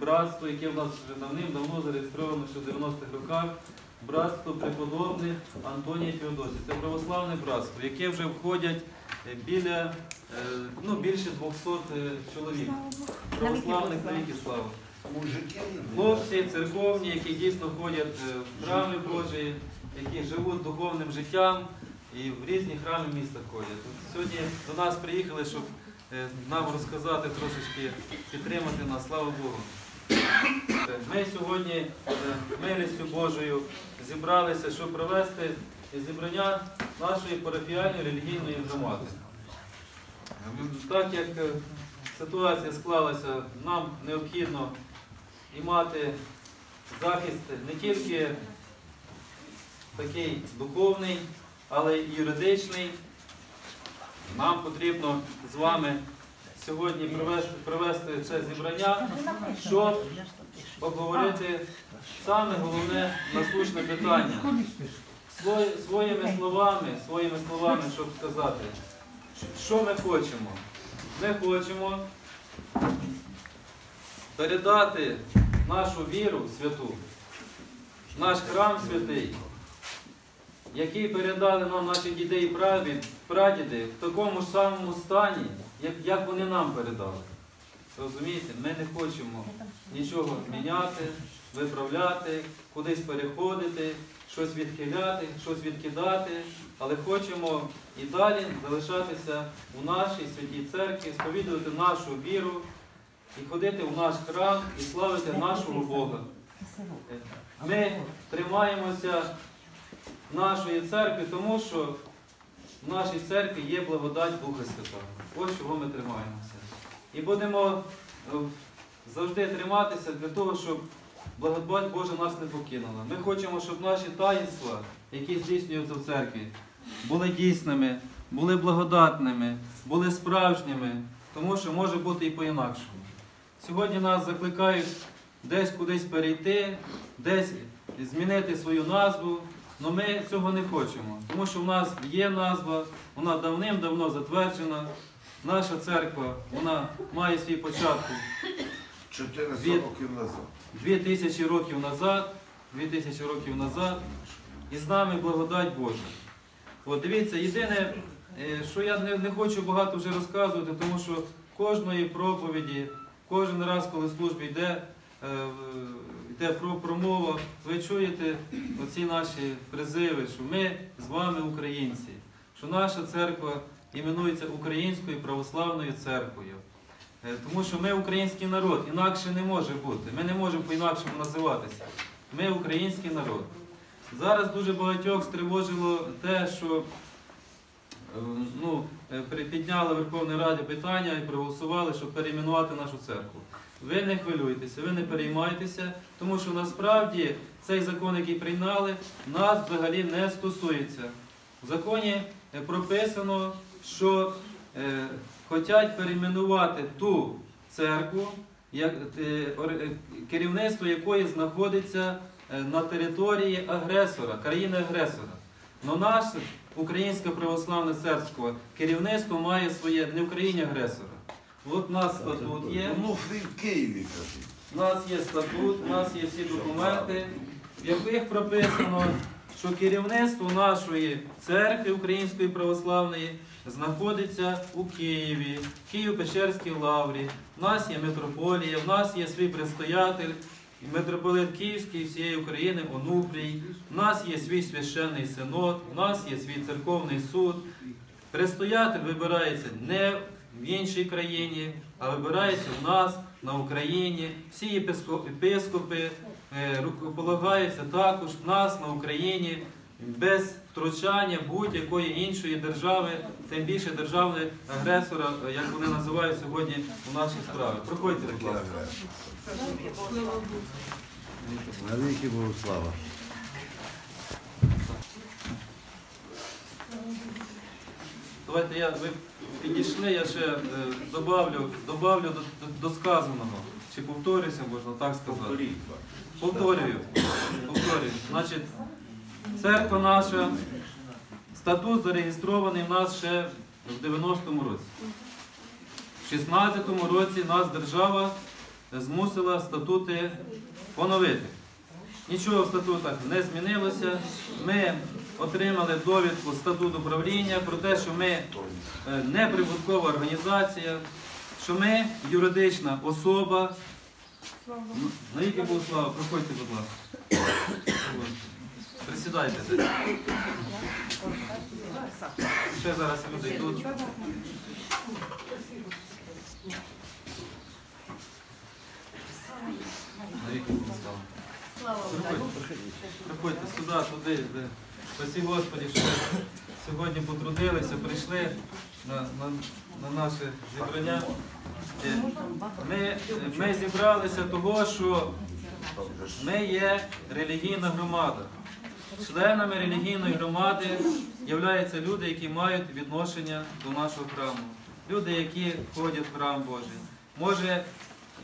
братство, яке в нас вже давним-давно зареєстровано ще в 90-х роках. Братство преподобних Антонія Феодосії. Це православне братство, в яке вже входять е, біля, е, ну, більше 200 е, чоловік. Православних навіки слава. Хлопці церковні, які дійсно ходять в храми Божі, які живуть духовним життям і в різні храми міста ходять. От Сьогодні до нас приїхали, щоб нам розказати трошечки, підтримати нас, слава Богу. Е, Ми сьогодні е, милістю Божою зібралися, щоб провести зібрання нашої парафіальної релігійної громади. Так як е, ситуація склалася, нам необхідно і мати захист не тільки такий духовний, але й юридичний. Нам потрібно з вами сьогодні провести це зібрання, щоб обговорити саме головне насущне питання. Своїми словами, своїми словами, щоб сказати, що ми хочемо. Ми хочемо передати нашу віру святу, наш храм святий, який передали нам наші діди і прадіди в такому ж самому стані, як, вони нам передали. Розумієте, ми не хочемо нічого міняти, виправляти, кудись переходити, щось відхиляти, щось відкидати, але хочемо і далі залишатися у нашій святій церкві, сповідувати нашу віру і ходити в наш храм і славити нашого Бога. Ми тримаємося нашої церкви, тому що в нашій церкві є благодать Духа Святого. Ось чого ми тримаємося. І будемо е, завжди триматися для того, щоб благодать Божа нас не покинула. Ми хочемо, щоб наші таїнства, які здійснюються в церкві, були дійсними, були благодатними, були справжніми, тому що може бути і по-інакшому. Сьогодні нас закликають десь кудись перейти, десь змінити свою назву. Але ми цього не хочемо, тому що в нас є назва, вона давним-давно затверджена. Наша церква вона має свій початок 400 років назад. 2000 років назад, 2000 років назад, і з нами благодать Божа. От дивіться, єдине, е, що я не, не хочу багато вже розказувати, тому що кожної проповіді, кожен раз, коли служба йде, е, йде про промова, ви чуєте оці наші призиви, що ми з вами українці, що наша церква іменується Українською православною церквою. Е, Тому що ми український народ, інакше не може бути. Ми не можемо по-інакшому називатися. Ми український народ. Зараз дуже багатьох стривожило те, що е, ну, е, при- підняла Верховна Раді питання і проголосували, щоб перейменувати нашу церкву. Ви не хвилюйтеся, ви не переймайтеся, тому що насправді цей закон, який прийняли, нас взагалі не стосується. В законі е, прописано, що е, хочуть перейменувати ту церкву, як, е, е, керівництво якої знаходиться е, на території агресора, країни-агресора. Но наше Українське православне церква керівництво має своє не в країні агресора. От у нас статут є. Ну, в Києві кажуть. У нас є статут, у нас є всі документи, в яких прописано, що керівництво нашої церкви Української православної знаходиться у Києві, в Києво-Печерській лаврі. У нас є митрополія, в нас є свій предстоятель, митрополит Київський всієї України Онуфрій, у нас є свій священний синод, у нас є свій церковний суд. Предстоятель вибирається не в іншій країні, а вибирається в нас на Україні. Всі єписко- єпископи е, рукополагаються також в нас на Україні без втручання будь-якої іншої держави, тим більше держави агресора, е, як вони називають сьогодні у нашій справі. Проходьте, будь ласка. Навіки Богослава. Давайте я ви підійшли, я ще е, добавлю, добавлю до, до, до сказаного. Чи повторюся, можна так сказати. Повторюю. Повторюю. Значить, церква наша, статут зареєстрований в нас ще в 90-му році. В 16-му році нас держава змусила статути поновити. Нічого в статутах не змінилося. Ми отримали довідку статут управління про те, що ми е, неприбуткова організація, що ми юридична особа. Ну, Навіки Богу слава, проходьте, будь ласка. Присідайте. Ще зараз люди йдуть. Навіки слава. Приходьте сюди, туди. де. Спасі Господі, що сьогодні потрудилися, прийшли на, на, на наше зібрання. Е, Ми, ми зібралися того, що ми є релігійна громада. Членами релігійної громади являються люди, які мають відношення до нашого храму. Люди, які ходять в храм Божий. Може,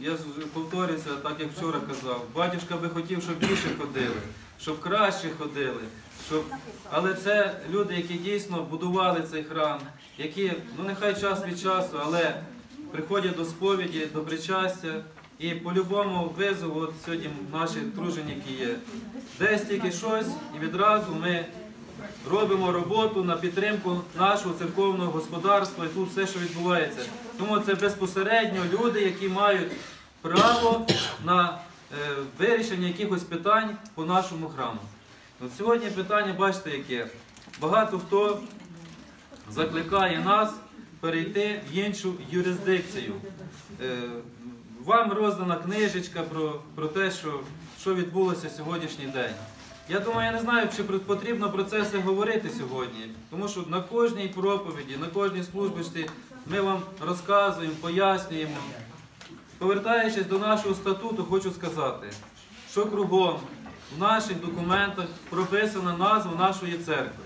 я повторюся, так як вчора казав, батюшка би хотів, щоб більше ходили, щоб краще ходили. Щоб... Але це люди, які дійсно будували цей храм, які, ну нехай час від часу, але приходять до сповіді, до причастя. І по-любому визову, от сьогодні наші труженіки є. Десь тільки щось, і відразу ми робимо роботу на підтримку нашого церковного господарства і тут все, що відбувається. Тому це безпосередньо люди, які мають право на вирішення якихось питань по нашому храму. От сьогодні питання, бачите, яке. Багато хто закликає нас перейти в іншу юрисдикцію. Е, Вам роздана книжечка про, про те, що, що відбулося сьогоднішній день. Я думаю, я не знаю, чи потрібно про це все говорити сьогодні, тому що на кожній проповіді, на кожній службі ми вам розказуємо, пояснюємо. Повертаючись до нашого статуту, хочу сказати, що кругом в наших документах прописана назва нашої церкви.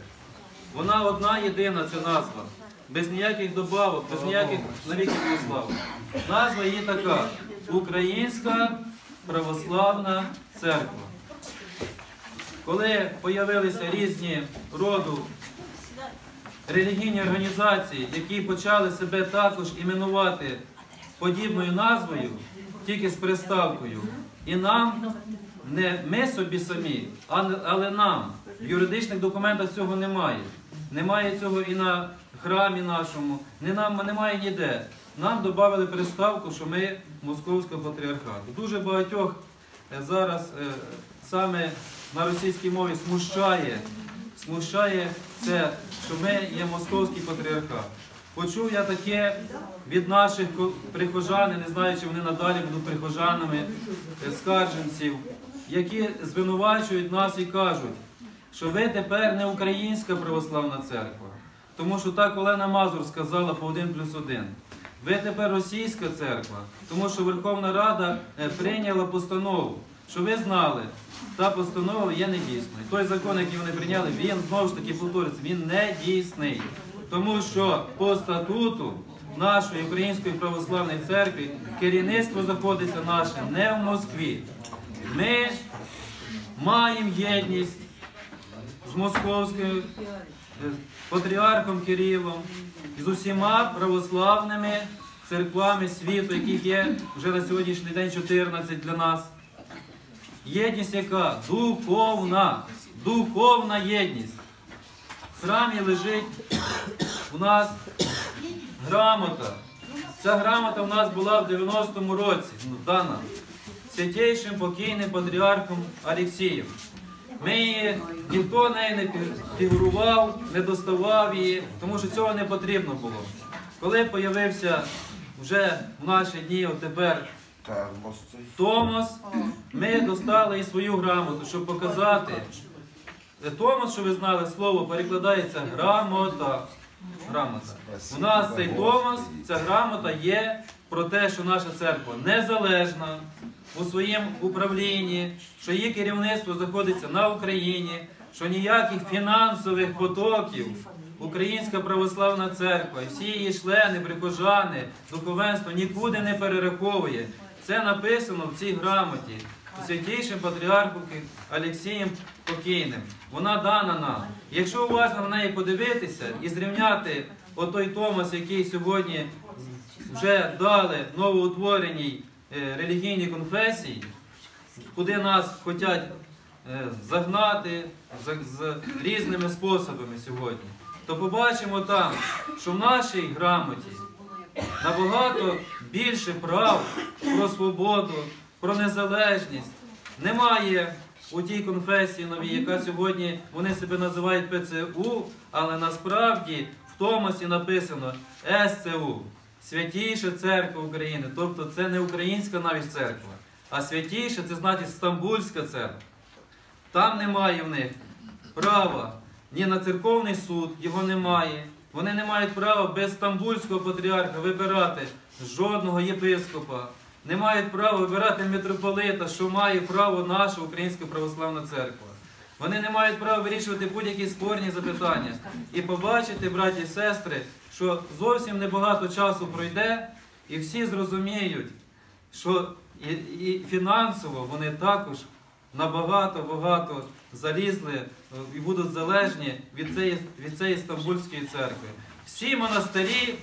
Вона одна єдина, ця назва, без ніяких добавок, без ніяких навіки слава. Назва її така Українська православна церква. Коли появилися різні роду релігійні організації, які почали себе також іменувати подібною назвою, тільки з приставкою, і нам, не ми собі самі, але нам в юридичних документах цього немає. Немає цього і на храмі нашому, немає ніде. Нам додали приставку, що ми Московського патріархату. Дуже багатьох е, зараз е, саме на російській мові смущає, смущає це, що ми є московський патріархат. Почув я таке від наших прихожан, не знаю, чи вони надалі будуть прихожанами е, скарженців, які звинувачують нас і кажуть, що ви тепер не українська православна церква. Тому що так Олена Мазур сказала по 1 плюс 1. Ви тепер російська церква, тому що Верховна Рада е, прийняла постанову, що ви знали, та постанова є недійсною. Той закон, який вони прийняли, він знову ж таки повторюється, він не дійсний. Тому що по статуту нашої Української православної церкви керівництво знаходиться наше не в Москві. Ми маємо єдність з московською е, патріархом Кирилом з усіма православними церквами світу, яких є вже на сьогоднішній день 14 для нас. Єдність яка? Духовна. Духовна єдність. В храмі лежить у нас грамота. Ця грамота у нас була в 90-му році, ну, дана святейшим покійним патріархом Алексієм. Ми її, ніхто неї не фігурував, не доставав її, тому що цього не потрібно було. Коли появився вже в наші дні, от тепер. Томос, ми достали і свою грамоту, щоб показати. Томос, що ви знали, слово перекладається грамота. Грамота. У нас цей Томос, ця грамота є про те, що наша церква незалежна у своєму управлінні, що її керівництво знаходиться на Україні, що ніяких фінансових потоків Українська православна церква, і всі її члени, прихожани, духовенство нікуди не перераховує. Це написано в цій грамоті святійшим патріархом Олексієм Покійним. Вона дана нам. Якщо уважно на неї подивитися і зрівняти отой Томас, який сьогодні вже дали новоутвореній е, релігійні конфесії, куди нас хочуть е, загнати з різними способами сьогодні, то побачимо там, що в нашій грамоті набагато більше прав про свободу, про незалежність. Немає у тій конфесії новій, яка сьогодні вони себе називають ПЦУ, але насправді в Томасі написано СЦУ, Святіша Церква України. Тобто це не українська навіть церква, а святіша це значить Стамбульська церква. Там немає в них права ні на церковний суд, його немає. Вони не мають права без стамбульського патріарха вибирати жодного єпископа. Не мають права вибирати митрополита, що має право наша Українська православна церква. Вони не мають права вирішувати будь-які спорні запитання. І побачите, браті і сестри, що зовсім небагато часу пройде, і всі зрозуміють, що і, і фінансово вони також набагато багато залізли е, і будуть залежні від цієї, від цієї Стамбульської церкви. Всі монастирі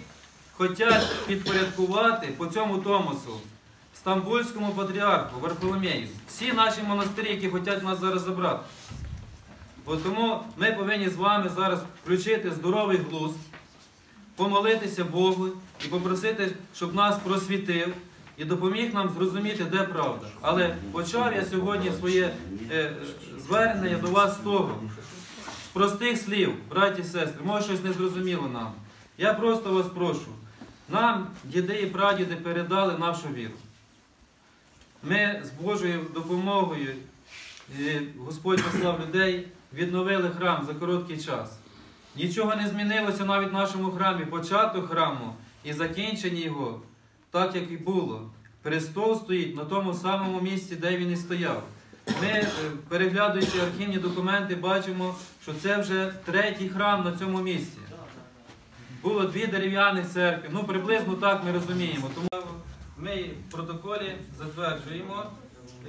хочуть підпорядкувати по цьому Томосу Стамбульському патріарху Варфоломею. Всі наші монастирі, які хочуть нас зараз забрати. Тому ми повинні з вами зараз включити здоровий глузд, помолитися Богу і попросити, щоб нас просвітив і допоміг нам зрозуміти, де правда. Але почав я сьогодні своє е, звернення до вас з того, з простих слів, браті і сестри, може щось не зрозуміло нам. Я просто вас прошу. Нам діди і прадіди передали нашу віру. Ми з Божою допомогою, е, Господь послав людей, відновили храм за короткий час. Нічого не змінилося навіть в нашому храмі. Початок храму і закінчення його, так як і було. Престол стоїть на тому самому місці, де він і стояв. Ми, е, переглядуючи архівні документи, бачимо, що це вже третій храм на цьому місці. Було дві дерев'яних церкви. Ну, приблизно так ми розуміємо. Тому ми в протоколі затверджуємо,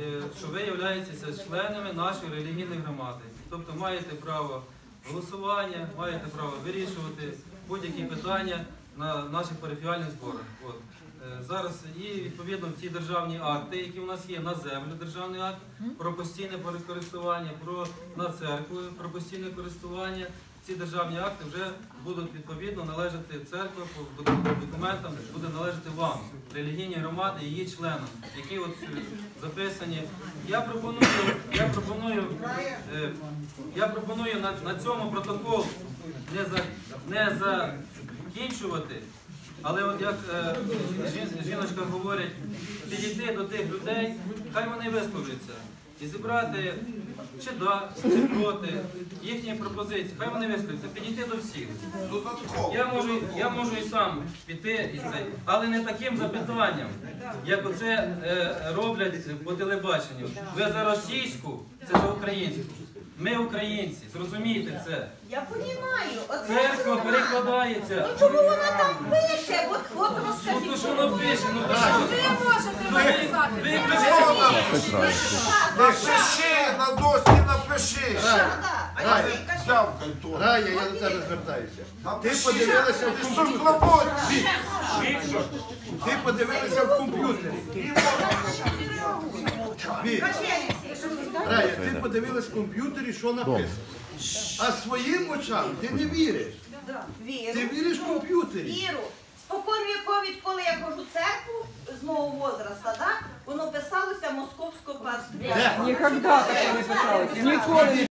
е, що ви являєтеся членами нашої релігійної громади. Тобто маєте право голосування, маєте право вирішувати будь-які питання на наших парафіальних зборах. От. Е, Зараз і відповідно ці державні акти, які у нас є на землю, державний акт про постійне користування, про на церкву про постійне користування. Ці державні акти вже будуть відповідно належати церкві по доку- документам, буде належати вам, релігійній громаді, її членам, які от записані. Я пропоную, я пропоную, е, я пропоную на, на цьому протокол не за не закінчувати. Але от як е, жіночка говорить, підійти до тих людей, хай вони висловляться. І зібрати чи да, чи проти їхні пропозиції. Хай вони висловляться, підійти до всіх. Я можу, я можу і сам піти і це, але не таким запитанням, як оце е, роблять по телебаченню. Ви за російську, це за українську. Ми українці, зрозумійте це. Я. Оце Церква вона. перекладається. Ну чому вона там пише? От, от Ну то що воно пише, ну то що? Ви можете написати. Ви. Рая, я до тебе звертаюся. Ти Напиши. подивилася в Ти що ж комп'ютер. слободці? Ти подивилася в комп'ютері. Кажи, Олексій, що ви Рая, ти подивилась в комп'ютері, що написано. А своїм очам ти не віриш. Ти віриш в комп'ютері. Віру. Спокон віков, коли я хожу в церкву з мого возраста, да? воно писалося московського патріарха. Ніколи не писалося. Ніколи не